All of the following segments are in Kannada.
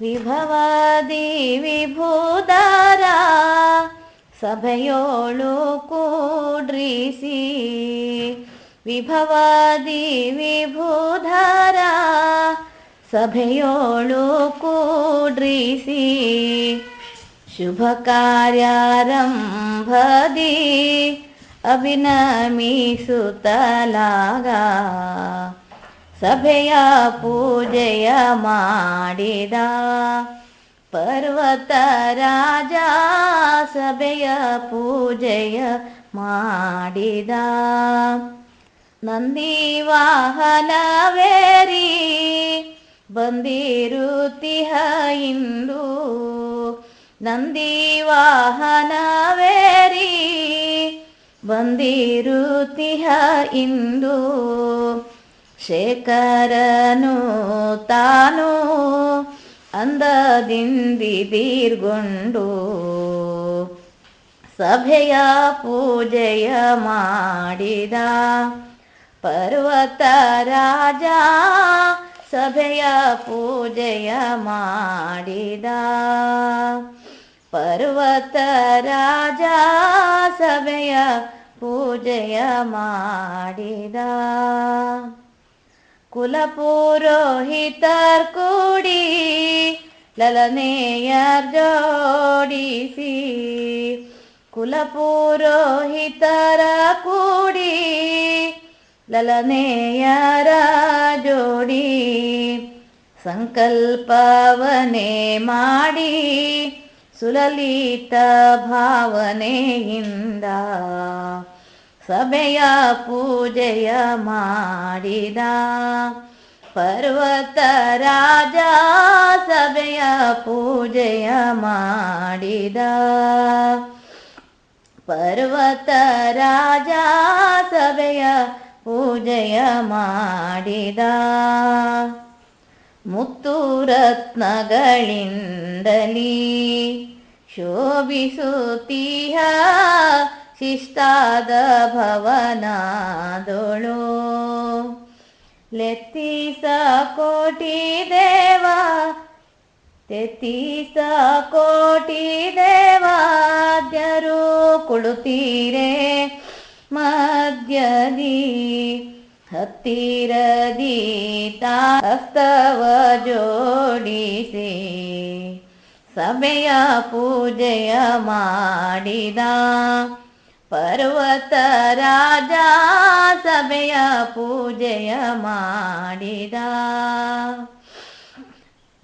ವಿಭವಾದಿ ವಿಭೂದಾರ ಸಭೆಯೋಳು ಕೂಡ್ರಿಸಿ ವಿಭವಾದಿ ವಿಭೂಧಾರ ಸಭೆಯೋಳು ಕೂಡ್ರಿಸಿ ಶುಭ ಕಾರ್ಯಾರಂಭದಿ ಅಭಿನಮಿಸುತ್ತಲಾಗ ಸಭೆಯ ಪೂಜೆಯ ಮಾಡಿದ ಪರ್ವತ ರಾಜ ಸಭೆಯ ಪೂಜೆಯ ಮಾಡಿದ. ನಂದಿ ವಾಹನವೇರಿ ಬಂದಿರುತಿಹ ಇಂದು. ನಂದಿ ವಾಹನವೇರಿ ಬಂದಿರುತಿಹ ಇಂದು. ಶೇಖರನು ತಾನು ಅಂದದಿಂದಿದೀರ್ಗೊಂಡು ಸಭೆಯ ಪೂಜೆಯ ಮಾಡಿದ ಪರ್ವತ ರಾಜ ಸಭೆಯ ಪೂಜೆಯ ಮಾಡಿದ ಪರ್ವತ ರಾಜ ಸಭೆಯ ಪೂಜೆಯ ಮಾಡಿದ ಕುಲಪುರೋಹಿತರ್ ಕೂಡಿ ಲಲನೆಯರ್ ಜೋಡಿಸಿ ಕುಲಪುರೋಹಿತರ ಕೂಡಿ ಲಲನೆಯರ ಜೋಡಿ ಸಂಕಲ್ಪವನೆ ಮಾಡಿ ಸುಲಲಿತ ಭಾವನೆಯಿಂದ. ಸಭೆಯ ಪೂಜೆಯ ಮಾಡಿದ ಪರ್ವತ ರಾಜ ಸಭೆಯ ಪೂಜೆಯ ಮಾಡಿದ ಪರ್ವತ ರಾಜ ಸಭೆಯ ಪೂಜೆಯ ಮಾಡಿದ ಮುತ್ತುರತ್ನಗಳಿಂದಲೀ ಶೋಭಿಸುತ್ತೀಯ ಶಿಷ್ಟಾದ ಭವನಾದೊಳು. ಲೆತ್ತೀಸ ಕೋಟಿ ದೇವ, ತೆತ್ತಿಸ ಕೋಟಿ ದೇವಾದ್ಯರು ಕುಳುತ್ತೀರೆ ಮಧ್ಯದಿ ಹತ್ತಿರದಿ ತಾಸ್ತವ ಜೋಡಿಸಿ ಸಭೆಯ ಪೂಜೆಯ ಮಾಡಿದ. ಪರ್ವತ ರಾಜ ಸಭೆಯ ಪೂಜೆಯ ಮಾಡಿದ.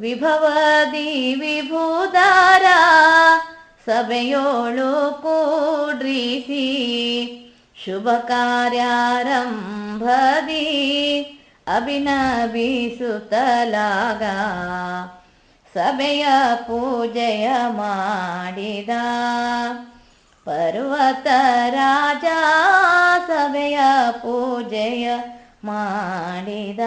ವಿಭವದಿ ವಿಭೂದಾರ ಸಭೆಯೋಳು ಕೂಡ್ರಿಸಿ ಶುಭ ಕಾರ್ಯಾರಂಭದಿ ಅಭಿನವಿಸುತ್ತಲಾಗ. ಸಭೆಯ ಪೂಜೆಯ ಮಾಡಿದ. ಪರ್ವತ ರಾಜ ಸಭೆಯ ಪೂಜೆಯ ಮಾಡಿದ